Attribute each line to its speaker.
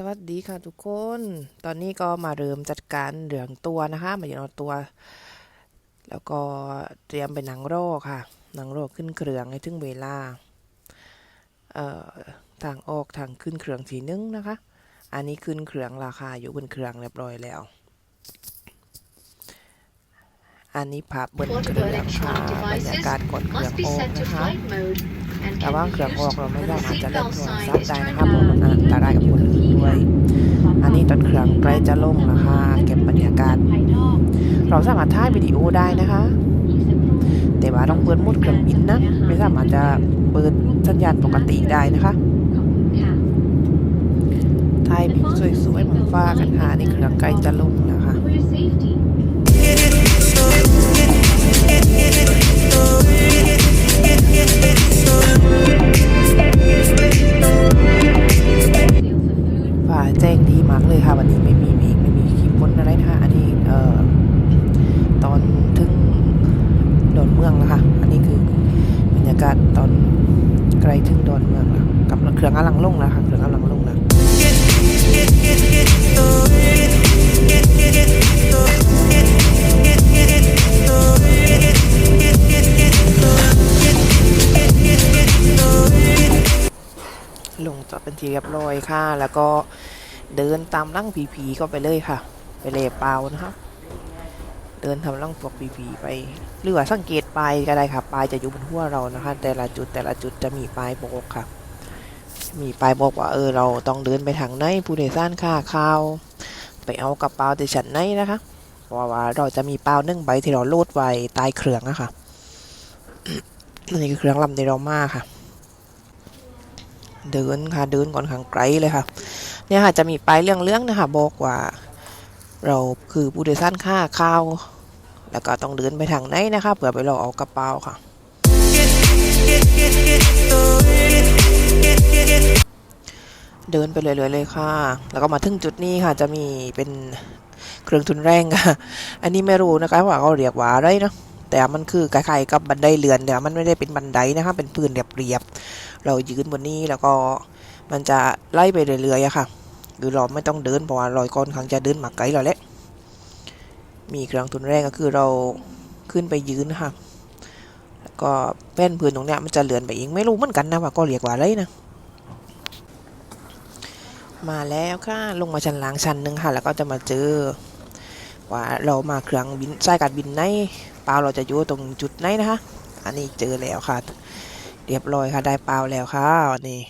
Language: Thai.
Speaker 1: สวัสดีค่ะทุกคน ตอนนี้ก็มาเริ่มจัดการเหลืองตัวนะคะ มาอยู่เอตัว แล้วก็เตรียมไปหนังโรคค่ะ หนังโรคขึ้นเครื่องให้ถึงเวลา เอ่อ ทางออกทางขึ้นเครื่องทีนึงนะคะ อันนี้ขึ้นเครื่องราคาอยู่บนเครื่องเรียบร้อยแล้ว อันนี้ภาพบนเครื่องค่ะบรรยากาศก่อนเครื่อง
Speaker 2: โอ
Speaker 1: อกนะคะ แต่ว่าเครื่องออกเราไม่
Speaker 2: when
Speaker 1: สา
Speaker 2: the
Speaker 1: มารถจะเล่นโทรศัพท์ได้นะคะเพราะมันอันตรายกับคนอื่นด้วย อันนี้ตอนเครื่องใกล้จะลงนะคะ เก็บบรรยากาศ เราสามารถถ่ายวิดีโอได้นะคะ แต่ว่าต้องเปิดโหมดเครื่องบินนะไม่สามารถจะเปิดสัญญาณปกติได้นะคะถ่ายวิวสวยๆเหมือนฟ้ากันค่ะนี่เครื่องใกล้จะลงนะคะ ฝ่าแจ้งดีมากเลยค่ะ วันนี้ไม่มีเมฆไม่มีคลิปบนอะไรนะคะ อันนี้เอ่อตอนถึงดอนเมืองแล้วค่ะ อันนี้คือบรรยากาศตอนไกลถึงดอนเมืองแล้วกับเครื่องกำลังลงแล้วค่ะเครื่องกำลังลงแล้ว อดเป็นทีเรียบร้อยค่ะ แล้วก็เดินตามร่างผีผีๆก็ไปเลยค่ะ ไปเลยเปล่านะคะเดินทำร่างพวกผีผีๆไป หรือว่าสังเกตปลายก็ได้ค่ะปลายจะอยู่บนหัวเรานะคะ แต่ละจุดแต่ละจุดจะมีปลายบอกค่ะ มีปลายบอกว่าเออเราต้องเดินไปทางไหนผู้โดยสารค่าข้าว ไปเอากระเป๋าที่ฉันไหนนะคะเพราะว่าเราจะมีเปล่านึ่งใบที่เราโลดไว้ใต้เครื่องนะคะนี่คือเครื่องลำในเรามาค่ะ เดินค่ะเดินก่อนข้างไกลเลยค่ะ เนี่ยค่ะจะมีป้ายเรื่องๆนะคะบอกว่า เราคือผู้โดยสารค่าข้าว แล้วก็ต้องเดินไปทางไหนนะคะเผื่อไปรอเอากระเป๋าค่ะเดินไปเรื่อยๆเลยค่ะ แล้วก็มาถึงจุดนี้ค่ะ จะมีเป็นเครื่องทุนแรงค่ะ อันนี้ไม่รู้นะคะว่าเขาเรียกว่าอะไรเนาะ แต่มันคือคล้ายๆกับบันไดเลื่อนแต่มันไม่ได้เป็นบันไดนะคะเป็นพื้นเรียบๆเรายืนบนนี้แล้วก็มันจะไล่ไปเรื่อยๆอะค่ะคือเราไม่ต้องเดินเพราะว่าลอยก้อนขังจะเดินมาไกลเราแหละมีเครื่องทุนแรงก็คือเราขึ้นไปยืนค่ะแล้วก็แป้นพื้นตรงเนี้ยมันจะเลือนไปเองไม่รู้เหมือนกันนะว่าก็เรียกว่าอะไรนะ มาแล้วค่ะลงมาชั้นล่างชั้นหนึ่งค่ะ แล้วก็จะมาเจอ ว่าเรามาเครื่องบินสายการบินไหนเปล่าเราจะอยู่ตรงจุดไหนนะคะ อันนี้เจอแล้วค่ะ เรียบร้อยค่ะได้เปล่าแล้วค่ะวันนี้